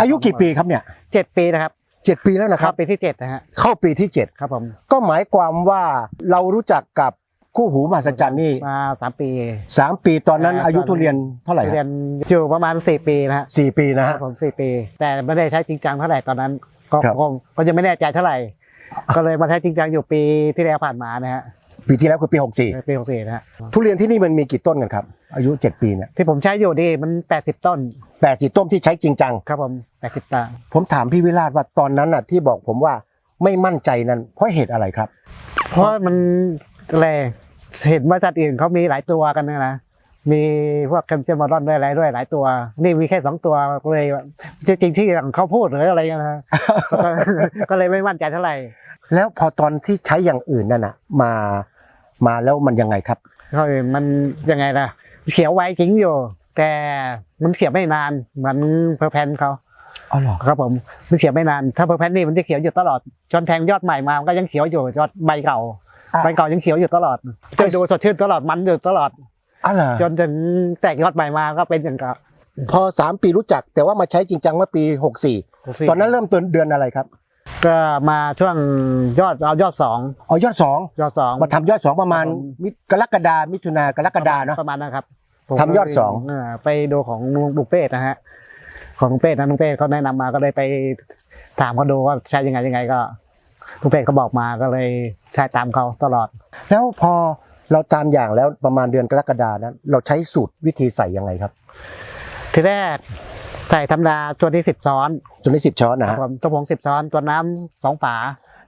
อายุกี่ปีครับเนี่ยเจ็ดปีนะครับเจ็ดปีแล้วนะคเข้ารับปีที่เจ็ดนะฮะเข้าปีที่เจ็ดครับผมก็หมายความว่าเรารู้จักกับคู่หูมหัศจรรย์นี่มาสามปี สามปีตอนนั้นอ่าอายุตอนทุเรียนเท่าไหร่เรียนอยู่ประมาณสี่ปีนะฮะสี่ปีนะครัฮะ บผมสี่ปี แต่ไม่ได้ใช้จริงจังเท่าไหร่ตอนนั้นก็ครับก็ก็ยังไม่แน่ใจเท่าไหร่ ก็เลยมาใช้จริงจังอยู่ปีที่แล้วผ่านมานะฮะ ปีที่แล้วคือปีหกสี่ปีหกสี่นะฮะทุเรียนที่นี่มันมีกี่ต้นกันครับ อายุเจ็ดปีเนี่ยที่ผมใช้อยู่นี่มันแปดสิบต้นแปดสิบต้นที่ใช้จริงจัง ครับผมแปดสิบตังผมถามพี่วิราชว่าตอนนั้นน่ะที่บอกผมว่าไม่มั่นใจนั้นเพราะเหตุอะไรครับ เพราะมันอะไรเห็นบริษัทอื่นเขามีหลายตัวกันนะนะมีพวกแคมเจอร์มารอนด้วยอะไรด้วยหลายตัว นี่มีแค่สองตัวก็เลยจริงๆที่เขาพูดหรืออะไรนะก็ก็เลยไม่มั่นใจเท่าไหร่ แล้วพอตอนที่ใช้อย่างอื่นนั่นน่ะมา มาแล้วมันยังไงครับเขามันยังไงล่ะเขียวไว้จริงอยู่ แต่มันเขียวไม่นานเหมือนเพอร์แพนเขาอ๋อเหรอครับผมมันเขียวไม่นานถ้าเพอร์แพนนี่มันจะเขียวอยู่ตลอดจนแทงยอดใหม่มามันก็ยังเขียวอยู่ยอดใบเก่าอะใบเก่ายังเขียวอยู่ตลอดแต่จะดูสดชื่นตลอดมันอยู่ตลอดอ๋อเหรอจนถึงแตกยอดใหม่มาก็เป็นอย่างกับพอสามปีรู้จักแต่ว่ามาใช้จริงจังเมื่อปีหกสี่ตอนนั้นเริ่มต้นเดือนอะไรครับ ก็มาช่วงยอดเอายอดสองอ๋อยอดสองยอดสองมาทำยอดสองประมาณครับผมมิกรกฎามิถุนากรกฎาเนาะประมาณนั้นครับผมทำยอดสองเไปดูของลุงเป้นะฮะ ของลุงเป้นะลุงเป้เขาแนะนำมาก็เลยไปถามเขาดูว่าใช้ยังไงยังไงก็ลุงเป้เขาบอกมาก็เลยใช้ตามเขาตลอด แล้วพอเราตามอย่างแล้วประมาณเดือนกรกฎานั้น เราใช้สูตรวิธีใส่ยังไงครับ ทีแรก ใส่ธรรมดาตัวที่สิบช้อนจนได้สิบช้อนนะครับฮะผมตัวผงสิบช้อนตัวน้ำสองฝา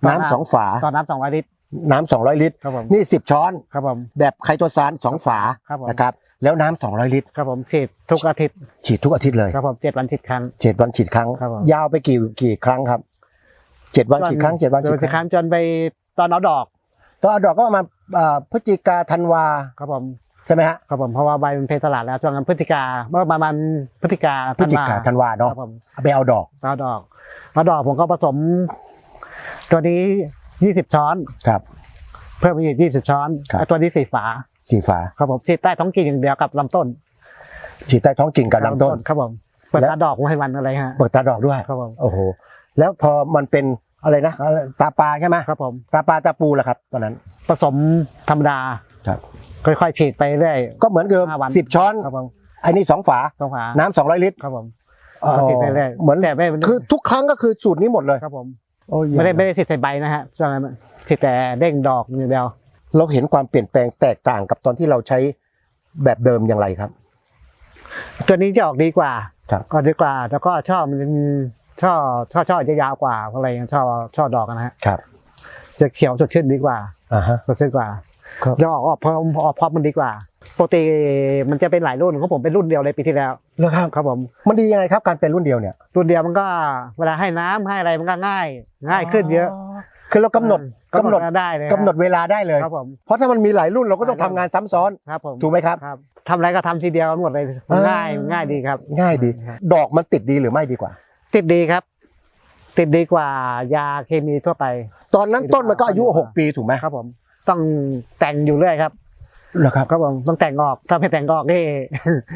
น้ำสองฝา ตัวน้ำสองร้อยลิตรน้ำสองร้อยลิตร ครับผมนี่สิบช้อน ครับผม แบบไคโตซานสองฝาครับผม นะครับ แล้วน้ำสองร้อยลิตร ครับผมฉีดทุกอาทิตย์ฉีดทุกอาทิตย์เลยครับผมเจ็ดวันฉีดครั้ง เจ็ดวันฉีดครั้ง ครับผม ยาวไปกี่กี่ครั้งครับเจ็ดวันฉีดครั้งเจ็ดวันฉีดฉีดคครั้รั้งงจนไปตอนเอาดอกตัวดอกก็ประมาณอ่าพฤศจิกาธันวา ครับผม ใช่ไหมฮะครับผมเพราะว่าใบมันเพลสลาดแล้วช่วงนั้นพฤศจิกาเมื่อประมาณพฤศจิกาพฤศจิกาธันวาคเนาะรับผมเอาไปเอาดอกเอาดอกเอาดอกผมก็ผสม ตัวนี้ยี่สิบช้อนครับ เพิ่มอีกยี่สิบช้อนครับไอ้ตัวนี้สี่ฝาสีฟ้าครับผมฉีดใต้ท้องกิ่งอย่างเดียวกับลำต้นฉีดใต้ท้องกิ่งกับลำต้นครับผมเปิดและตาดอกให้มันอะไรฮะเปิดตาดอกด้วยครับผมโอ้โหแล้วพอมันเป็นอะไรนะตาปลาใช่ไหมครับผมตาปลาตาปูล่ะครับ ตอนนั้น ผสมธรรมดาครับ ค่อยๆฉีดไปเรื่อย ก็เหมือนเดิมห้าวัน สิบช้อน ครับผมไอ้นี่สองฝา สองฝาน้ำสองร้อยลิตรครับผมอ๋อก็ฉีดไปเรื่อยเหมือนแต่ไม่คือทุกครั้งก็คือสูตรนี้หมดเลยครับผมโอ้ยไม่ได้ไม่ได้ฉีดใส่ใบนะฮะช่วงนั้นฉีดแต่เด้งดอกอย่างเดียว เราเห็นความเปลี่ยนแปลงแตกต่างกับตอนที่เราใช้แบบเดิมอย่างไรครับ ตัวนี้จะออกดีกว่าครับ ก็ดีกว่า แล้วก็ช่อมันช่อช่อช่อจะยาวกว่าอะไรอย่างช่อช่อดอกนะฮะครับ จะเขียวสดชื่นดีกว่าอ่าฮะ สดชื่นกว่า ครับจะออกออกพร้อมออกพร้อมมันดีกว่าปกติมันจะเป็นหลายรุ่นของผมเป็นรุ่นเดียวเลยปีที่แล้วแล้วครับครับผมมันดียังไงครับการเป็นรุ่นเดียวเนี่ย รุ่นเดียวมันก็เวลาให้น้ำให้อะไรมันก็ง่าย ง่ายขึ้นเยอะ คือเรากำหนดกำกำหหนนดดได้เลยกำหนดเวลาได้เลยครับผมเพราะถ้ามันมีหลายรุ่นเราก็ต้องทำงานซ้ำซ้อนครับผมถูกไหมครับครับทำอะไรก็ทำทีเดียวหมดเลยเออง่ายง่ายดีครับ ง่ายดีครับดอกมันติดดีหรือไม่ดีกว่า ติดดีครับติดดีกว่ายาเคมีทั่วไป ตอนนั้นต้นมันก็อายุ 6 ปีถูกไหมครับผม ต้องแต่งอยู่เรื่อยครับเหรอครับครับผมต้องแต่งออกถ้าไม่แต่งออกนี่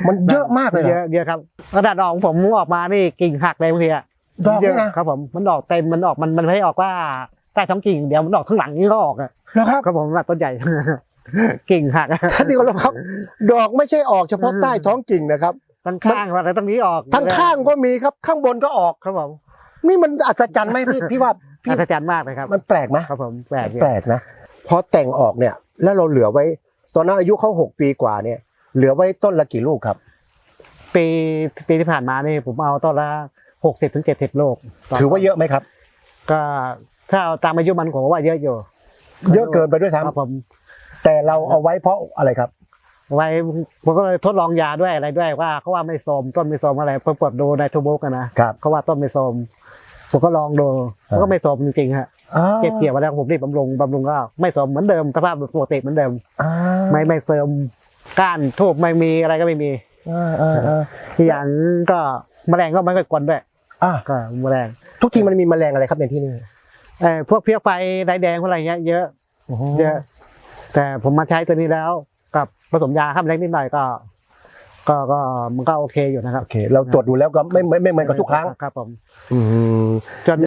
มันเยอะมากเลยเหรเยออะเยอะครับกระดาษออกของผมออกมานี่กิ่งหักเลยบางทีอะดอกเยด้วยอะนะครับผมมันออกเต็มมันออกมันมันไม่ได้ออกว่าใต้ท้องกิ่งเดียวมันออกข้างหลังนี่ก็ออกอะเหรอครับครับผมแบบต้นใหญ่กิ่งหักท่านที่เคารพครับ ดอกไม่ใช่ออกเฉพาะใต้ท้องกิ่งนะครับทั้งข้างว่าอะไรตรงนี้ออกทั้งข้างก็มีครับข้างบนก็ออกครับผมนี่มันอัศจรรย์ไหมพี่พี่ว่าพี่อัศจรรย์มากเลยครับ มันแปลกไหมครับผมแปลกอยู่แปลกนะ พอแต่งออกเนี่ย แล้วเราเหลือไว้ ตอนนั้นอายุเขาหกปีกว่าเนี่ย เหลือไว้ต้นละกี่ลูกครับ ปีปีที่ผ่านมานี่ผมเอาต้นละหกสิบถึงเจ็ดสิบโลกถือว่าเยอะไหมครับ ก็ถ้าเอาตามอายุมันผมว่าเยอะอยู่ เยอะเกินไปด้วยครับซ้ำผมแต่เราเอาไว้เพราะอะไรครับ ไว้ผมก็เลยทดลองยาด้วยอะไรด้วยว่าเขาว่าไม่โทรมต้นไม่โทรมอะไรผมเปิดดูในทูบุ๊กนะครับ เขาว่าต้นไม่โทรมผมก็ลองดูอ่ามันก็ไม่โทรมจริงๆฮะ เก็บเกี่ยวมาแล้วผมรีบบำรุงบำรุงก็ไม่โทรมเหมือนเดิมสภาพปกติเหมือนเดิมอ่าไม่ไม่เสริมก้านทูบไม่มีอะไรก็ไม่มีอ่าอ่าอ่าอีกอย่างก็แมลงก็ไม่ค่อยกวนด้วยอ่าก็แมลง ทุกทีมันมีแมลงอะไรครับในที่นี่เอ่อพวกเพี้ยไฟไดแดงพวกอะไรเงี้ยเยอะเยอะ แต่ผมมาใช้ตัวนี้แล้ว กับผสมยาข้ามเล็กนิดหน่อยก็ก็ก็มันก็โอเคอยู่นะครับโอเค เราตรวจดูแล้วก็ไม่ไม่ไม่เหมือนกับทุกครั้งครับผมอืมจน